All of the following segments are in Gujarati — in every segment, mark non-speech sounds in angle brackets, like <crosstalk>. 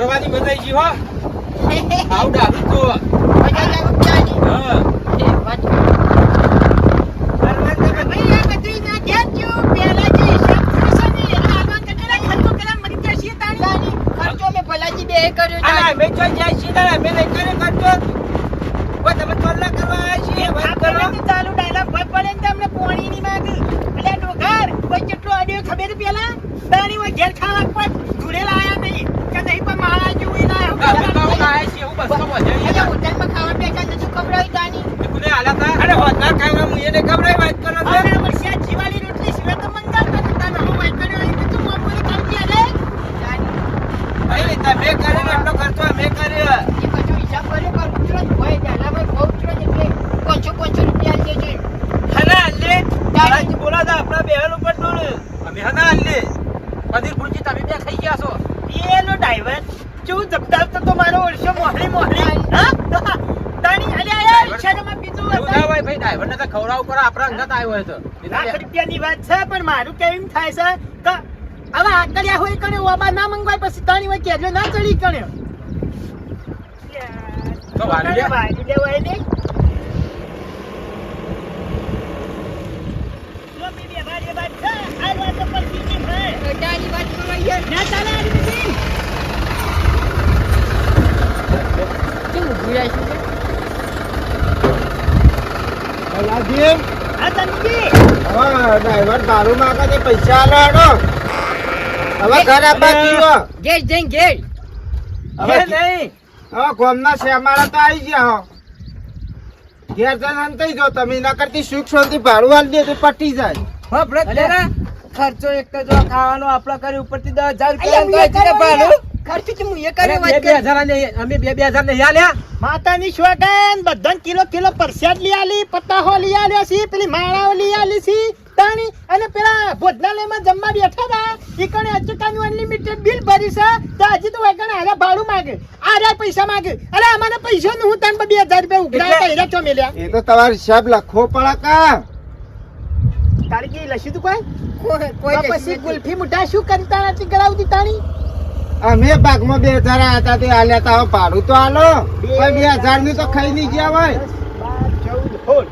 ફરવાની મજા આવી હો આવું ડાબી તો મજા જ આવે ચાની. હા વાત. ભાઈ, આ બધુંય ના ઘેર જ્યું. પહેલા જે હિસાબ થશે ને, એના આગળ કેટલા ખર્ચો કર્યા મરી ગયા છીએ તાણી. ખર્ચો મેં ભલાજી બેય કર્યો અને તાણી. અમે જો જાય છીએ તારે અમે નહીં કરે કરતો કોઈ તમે ચોલ્લા કરવા આવ્યા છીએ આ વાત કરો પહેલાથી ચાલુ dialogue ભય પડે ને તમને પોણીની માગ. અલ્યા ડોકાર, કોઈ કેટલો અડ્યો ખબર પેલા તાણી હોય ઘેર ખાવા પણ ધૂળેલા આયા નહીં કે નહીં પણ મારા જેવું ઈ લાયા. અમે તો આવું આવ્યા છીએ હું બસો અલ્યા, મજા હોટલમાં ખાવા બેઠા ને શું ખવડાવ્યું તાણી? કોને હાલા તા અરે હોતના ખાવા હું એને ખબર વાત કરો છો હમણાં વર્ષે આ જીવાલી રોટલી સિવાય તો મંગાવતા નતા. ને હું વાત કર્યો અહીં તો તું બપોરે કામ ક્યારે? તાણી. ભાઈ તમે કર્યો એટલો ખર્ચો અમે કર્યો એ બધો હિસાબ કર્યો પણ ઉતરો જ હોય, ડાલામાં બહુ ઉતરો જ એટલે પાંચસો પાંચસો રૂપિયા આલી દેજો. હના હલ્લે તારાજી બોલા તા આપણા બેહલ ઉપર ડોળ અમે હના હલ્લે પદીર ભુરજી તમે બે ખાઈ ગયા છો એનો ડ્રાઈવર કેવું જબદારતો ઓળશો મોહરી મોહરી. હા? તાણી અલે એ રિક્ષામાં બીજું ના હોય ભાઈ ડ્રાઈવરને તો ખવડાવવું પડે આપણા અંગત આવ્યો હોય તો. લાખ રૂપિયાની વાત છે પણ મારું કેમ થાય છે? કે હવે આકડ્યા હોય કણે ઓબા ના મંગવાય પછી તાણી હોય કેજો ના ચડી કણે. તો વાલી વાળી લેવાય ને. આ વાત તો પણ બીજી છે વાત કરો યાર ના ચાલે આ હા તનજી ડ્રાઈવર દારૂ માંગે પૈસા હવે ઘર આપવા હવે નહીં. હવે ગોમના શેમાળા તો આવી ગયા હો. ઘેર અંતઈ જો તમે એના કરતી સુખ શાંતિ ભાડું આલી દે તો પટી જાય. ખર્ચો એક તો જો ખાવાનો આપણો કરી ઉપરથી દસ હજાર રૂપિયા કર્યો ખર્ચ તો હું એ કર્યો વાત બે કર? હજાર અમે બે બે હજાર નહીં આલ્યા માતાની સ્વાગન બધાને કિલો કિલો પરસાદ લઈ આલી પતાહો લઈ આલ્યા છે પેલી માળાઓ લઈ આલી છે તાણી અને પેલા ભોજનાલયમાં જમવા બેઠા હતા. ઈ કણે અનલિમિટેડ બિલ ભરી છે. તો હજી તો વગણ હારા ભાડું માંગે. આરા પૈસા માગે. અરે અમારે પૈસા નું હું તને બે હજાર રૂપિયા એટલે- હેરા ચો મેલ્યા. એ તો તમારો હિસાબ લખવો પડે કા? તારી કે લસી તું કોઈ? પછી નથી. ગુલ્ફી મુઠા શું કરતા નથી કરાવતી તાણી? અમે ભાગમાં બે હજાર આવ્યા હતા, તે આલ્યા તા ભાડું તો આલો. પણ બે હજારની તો ખાઈ નહીં ગયા સોળ.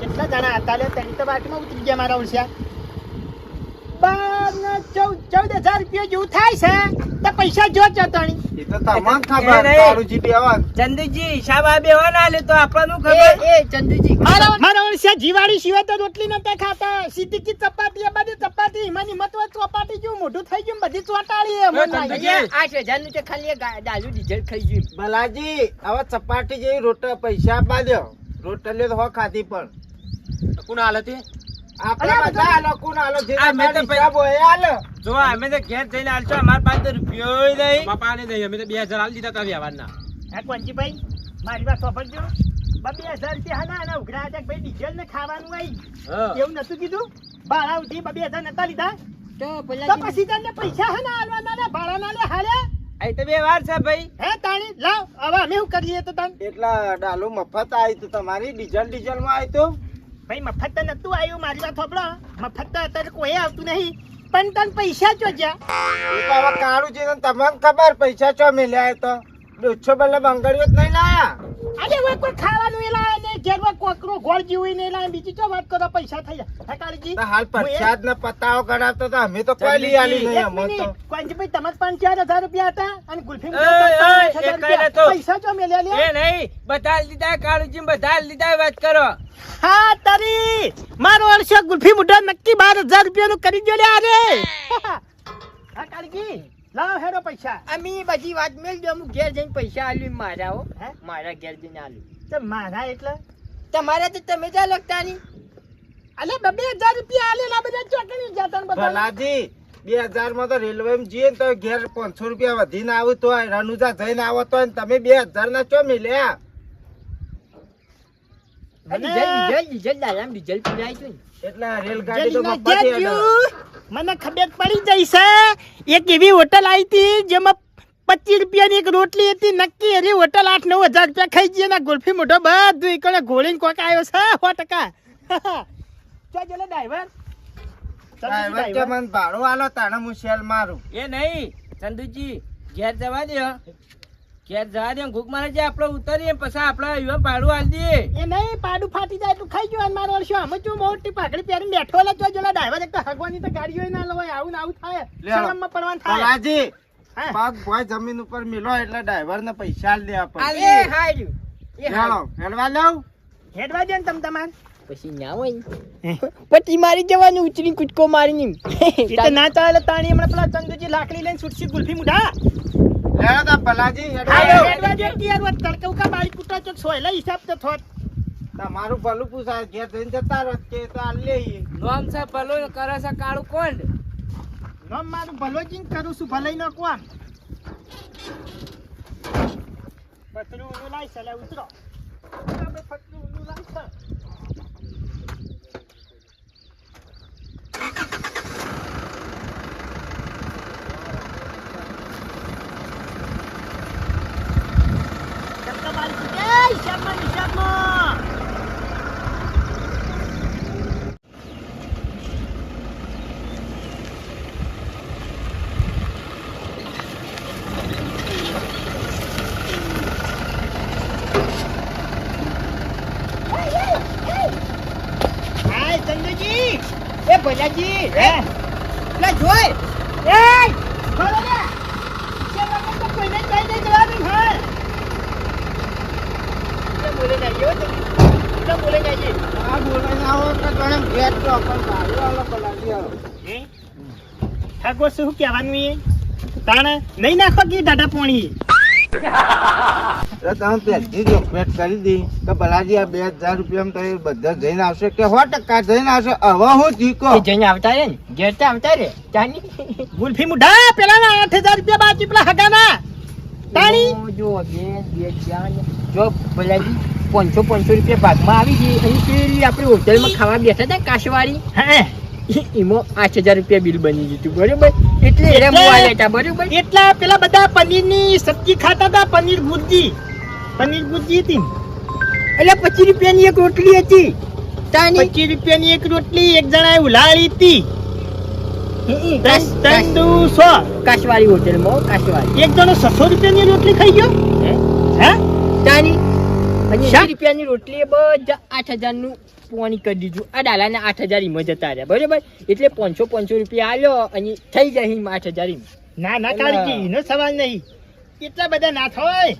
કેટલા જણા હતા લે તેની તો બાટમાં ઉતરી ગયા મારા ને ચૌદ ચૌદ હજાર રૂપિયા જેવું થાય છે. તો પૈસા જો ચતાણી એ તો તમને એ ખબર નહીં. દારૂજી બેવા ચંદુજી હિસાબ આ બેવા ના તો આપણનું એ એ ચંદુજી મારા મારા જીવાડી સિવાય તો રોટલી નતા ખાતા સીધી ચપાટી એ બધી ચપાટી હિમાની મત ચોપાટી જેવું મોઢું થઈ ગયું બધી ચોટાડી તો ખાલી ગા- ડીઝલ ખાઈ ગયું. ભલાજી હવે ચપાટી જેવી રોટ પૈસા દો. રોટલીઓ તો હો ખાધી પણ. કોણ હાલે તે? આપણે બધા આલો કોણ આલો જે આ તો તમારો હિસાબ હોય એ આલો જો અમે તો ઘેર જઈને આલશો અમાર પાસે તો રૂપિયો નહીં. અમાર પાસે નહીં અમે તો બે હજાર દીધા તા વ્યવહારના. હે કોંજીભાઈ મારી વાત સાંભળજો. બે હજાર રૂપિયા હા ના ઉઘરા હતા ભાઈ ડીઝલ ને ખાવાનું આવી એવું નતું કીધું? ભાડા ઉઠી બે હજાર નતા લીધા. તો તો પછી તને પૈસા હે આલવાના ને ભાડા ના લે હાલે. તો બે વાર છે ભાઈ. હે તાણી લાવ હવે અમે શું કરીએ તો તને? એટલા ડાલુ મફત આવી તો તમારી ડીઝલ ડીઝલમાં આવી તું? ભાઈ મફત તો નતું આવ્યું મારી વાત સાંભળો. મફત તો અત્યારે કોઈ આવતું નહીં. પણ તને પૈસા ચો જ્યાં? કાળું છે તમને ખબર પૈસા ચો મેલ્યા તો? દોઢસો ભલે બંગડીઓ જ નહીં લાયા. અરે કોઈ ખાવાનું એ લાવે ને ઘેરમાં કોકરો ગોળ જેવું નહીં લાવે બીજી ચો વાત કરો પૈસા થઈ જાય હે હાલ પ્રસાદ ને પતાવો કરાવતો તો અમે તો કોઈ લઈ આલી નહીં એક તો મિનિટ. કોંજીભાઈ તમારે પાંચ રૂપિયા હતા અને ગુલ્ફી. પૈસા ચો મેલ્યા લે એ નહીં બધા દીધા કાળુજી બધા દીધા વાત કરો. હા તારી. મારો વર્ષે ગુલ્ફી મુઢા નક્કી બાર હજાર રૂપિયા નું કરી દો લે અરે લાવ હેરો પૈસા. અમી બધી વાત મેલ દો હું ઘેર જઈને પૈસા આલ્યું મારા હો? મારા ઘેર જઈને આલ્યું. તો મારા એટલે? તમારા તો તમે જ લગતા નહીં અલે બબે હજાર રૂપિયા આલેલા બધા ચોકડી જતા ભલાજી બે હજારમાં તો રેલવે માં જઈએ તો ઘેર પાંચસો રૂપિયા વધીને આવું તો રનુજા જઈને આવો તો તમે બે હજાર ના ચો મેલ્યા? ને. ના. મને ખબર પડી જઈ છે એક એવી હોટલ આવી હતી જેમાં પચીસ રૂપિયાની એક રોટલી હતી નક્કી એની હોટલ આઠ નવ હજાર રૂપિયા ખાઈ જઈએ ના ગુલ્ફી મોટો બધું ઈકણે ઘોળીને કોક આવ્યો છે સો ટકા. <laughs> ચો જોલે ડ્રાઈવર? ડ્રાઈવર કે મને ભાડું આલો તાણે હું સેલ મારું. એ નહીં ચંદુજી ઘેર જવા દે ઘેર જવા દે ભૂખ મારે જે આપણે ઉતરીએ પછી આપણે યુવા ભાડું આલ દઈએ. એ નહીં પાડું ફાટી જાય એટલું ખાઈ ગયો મારો વર્ષો આમ જો મોટી પાઘડી પહેરીને બેઠો એટલે જો જોલા ડ્રાઈવર એક તો હગવાની તો ગાડીઓ ના લવાય આવું ને આવું થાય. શરમમાં પડવાનું થાય. પગ ભાઈ જમીન ઉપર મિલો એટલે ડ્રાઈવર ને પૈસા આલી દેવા આલી પડે દે હાર્યું એ હેલો હેડવા લઉં હેડવા દે ને તમ તમાર. પછી ના હોય. પછી મારી જવાનું ઉચરી કૂદકો મારી એ તો ના ચાલે તાણી હમણાં પેલા ચંદુજી લાકડી લઈને છૂટશી ગુલ્ફી મુઢા. હેડો તા ભલાજી હેડવા દે કે યાર વાત તડકા ઉકા બારી કૂટા ચોક સોયલા હિસાબ તો થોત. તમારું ભલું પૂછાય ઘેર જઈને જતા રહો કે તો લઈએ નોમ છે ભલું કરે છે કાળું કોણ? નોમ મારું, ભલો જીન કરું છું ભલે નો કોમ. પતરું ઊનું લાઈ સલા ઉતરો. પતરું ઊનું લાઈ છે. તડકા બારી કૂટે, હિસાબમાં હિસાબમાં હાય ચંદુજી એ ભલાજી એ. લે જોય એ! બોલો ને તો કોઈને કઈ એટલે બોલે એટલે બોલે આ તો આલો ભલાજી. ઠાકોર શું કહેવાનું એ? તાણે નહીં નાખો કે દાદા પોણી? તમે જ કરી દી કે ભલાજી આ બે હજાર રૂપિયા તમે બધા જઈને આવશે કે સો ટકા જઈને આવશે? હવે હું એ જઈને આવતા રે ને. ઘેર તો આવતા રે. ચાની ગુલ્ફી મુઢા પેલા ના આઠ હજાર રૂપિયા બાકી પેલા હગાના. તાણી. જો બે બે ચાર જો ભલાજી પાંચસો પાંચસો રૂપિયા ભાગમાં આવી ગઈ. અને પેલી આપણે હોટલમાં ખાવા બેઠા હતા કાશવાળી. હે? એમાં આઠ હજાર રૂપિયા બિલ બની ગયું હતું. બરોબર? એટલે એટલે- મોવા લેતા બરોબર? એટલા પેલા બધા પનીરની સબ્જી ખાતા હતા પનીર ભુરજી. પનીર ભુરજી હતી એટલે પચીસ રૂપિયાની એક રોટલી હતી. પચીસ રૂપિયાની એક રોટલી એક જણાએ ઉલાળી હતી. હમ, દસ કાશ- સો. કાશવાળી હોટલમાં એક જણો છસો રૂપિયાની રોટલી ખાઈ ગયો? હે? શા? એંસી રૂપિયાની રોટલી બધા આઠ હજારનું પોણી કરી દીધું. આ ડાલાને આઠ હજાર જતા રહ્યા બરોબર? એટલે પાંચસો પાંચસો રૂપિયા આલ્યો અને થઈ જાય એમાં આઠ હજાર ના ના કાળજી એનો સવાલ નહીં. એટલા બધા ના થાય.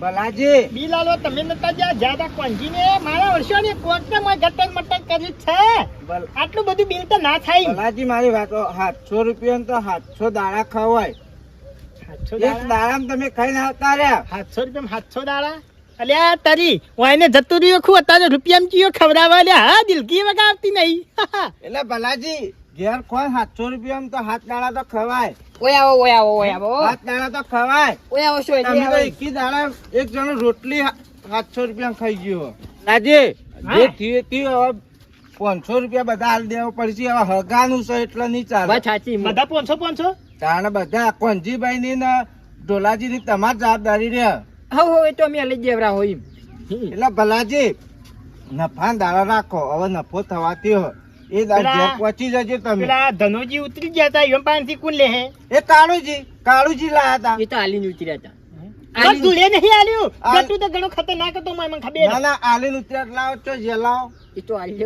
ભલાજી બિલ તમે નતા જ્યાં જ્યાદા કોંજીને મારા માં ગટર મટર કર્યું છે. આટલું બધું બિલ તો ના થાય. ભલાજી મારી વાતો સાતસો રૂપિયા તો સાતસો દાડા ખવાય સાતસો એક દાડા? તમે ખાઈને આવતા રહ્યા. સાતસો રૂપિયા સાતસો દાડા? અલ્યા તારી વાયને જતું રહ્યું ખું અત્યારે રૂપિયામાં કયો ખવડાવવા લ્યા હા દિલકી વગા આવતી નહીં એટલે ભલાજી ઘેર કોઈ સાતસો રૂપિયામાં તો હાથ દાડા તો ખવાય. ઓય આવો ઓય આવો ઓય આવો. હાથ દાડા તો ખવાય. ઓય આવો શું તમે તો એકી દાડા એક જણો રોટલી સાતસો રૂપિયા ખાઈ ગયો. લાજી જે. થયું થયું. પાંચસો રૂપિયા બધા હાલ દેવા પડશે હવે હગાનું છે એટલે નહીં ચાલે. સાચી બધા પાંચસો પાંચસો? તાણે બધા કોંજીભાઈ ની ને ઢોલાજી ની તમારી જવાબદારી રે હવ હવે તો અમે લઈ જેવરા હોય એટલે ભલાજી નફા દાડા રાખો હવે નફો થવાતી હો. એ પહોંચી જજો તમે. પેલા ધનોજી ઉતરી ગયા હતા એમ પાસેથી કોણ લે હે? એ કાળુજી કાળુજી લાયા હતા એ તો આલીને ઉતર્યા હતા ધૂળે નહીં આલ્યું? ગટુ તો ઘણો ખતરનાક હતો મને ખબર. ના ના આલીન ઉતર્યા લાવો છો જે લાવ એ તો આલી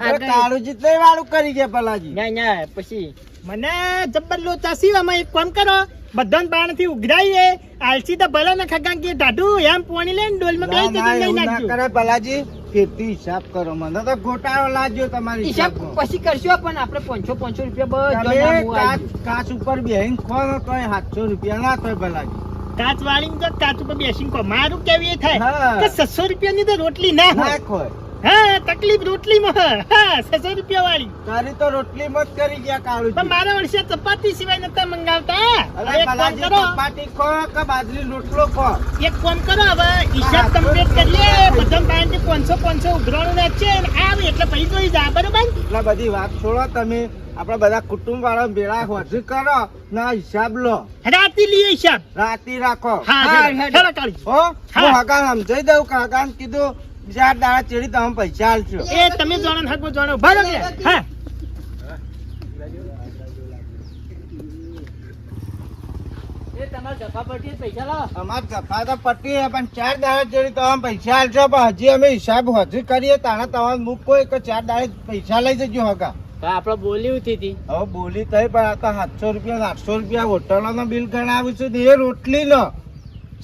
આ કાળુજી તો વાળું કરી ગયા ભલાજી. ના ના પછી મને જબ્બર લોચા સી આમાં એક કામ કરો. બધાને બાણથી ઉઘરાઈએ. આલસી તો ભલે ને ખગા કે ઢાઢું એમ પોણી લઈને ડોલમાં ના બેસી ના જતી લઈ ના નાખજો. કરે ભલાજી. ફેરથી હિસાબ કરો. મને તો ગોટાળો લાગ્યો તમારી હિસાબ પછી કરશો પણ આપણે પાંચસો પાંચસો રૂપિયા બસ કાચ ઉપર બેહીને ખો તો તોય સાતસો રૂપિયા ના થાય ભલાજી. કાચ વાળીને તો કાચ ઉપર બેસીને કહો મારું કેવું એ થાય હા. કે છસો રૂપિયાની તો રોટલી ના ના હોય. હા તકલીફ રોટલીમાં હા. છસો રૂપિયા વાળી તારી તો રોટલી મત કરી ગયા કાળુજી. પણ મારા વર્ષે ચપાતી સિવાય નતા મંગાવતા અરે હવે એક કામ કરો. ચપાટી ખો કે બાજરી રોટલો ખો? એક કામ કરો હવે હિસાબ કમ્પ્લીટ કરીએ બધા પાસેથી પાંચસો પાંચસો ઉઘરાણું રાખશે અને આવે એટલે પછી જોઈ જા બરોબર એટલે બધી વાત છોડો તમે. આપડા બધા કુટુંબ વાળા ભેળા હોજી કરો ના હિસાબ લો. રાતી લઈએ હિસાબ. રાતી રાખો. હા હેડો. હો હા. હું હગાન સમજાઈ દઉં કે હગાન કીધું ચાર દાડા ચેડી તમે પૈસા આલશો. એ તમે જાણો ને હકો જાણો. બરોબર હા. જફા તો પટ્ટી હે પણ ચાર દાડા જોડી તમે પૈસા આલશો પણ હજી અમે હિસાબ હજુ કરીએ તાણે તમારે મૂકો કે ચાર દાડે પૈસા લઈ જજો હકા આપડે બોલી ઉઠી હતી. હવે બોલી થઈ પણ આ તો સાતસો રૂપિયા આઠસો રૂપિયા હોટલો બિલ ગણાવ્યું છે એ રોટલી નો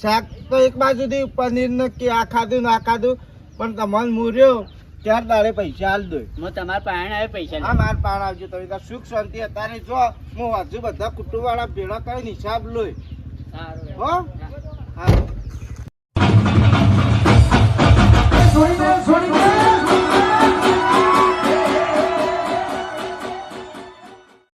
શાક તો એક બાજુથી પનીર ને કે આ ખાધું ને આ ખાધું. પણ તમારે મૂર્યો ત્યાં તારે પૈસા આલ દો. હું તમારા પાસે આવે પૈસા હા મારા પાણ આવજો. તમે તાર સુખ શાંતિ અત્યારે જો હું હજુ બધા કુટુંબ વાળા ભેળા કરીને હિસાબ લોય. સારું હો? હા. છોડી દે છોડી દે.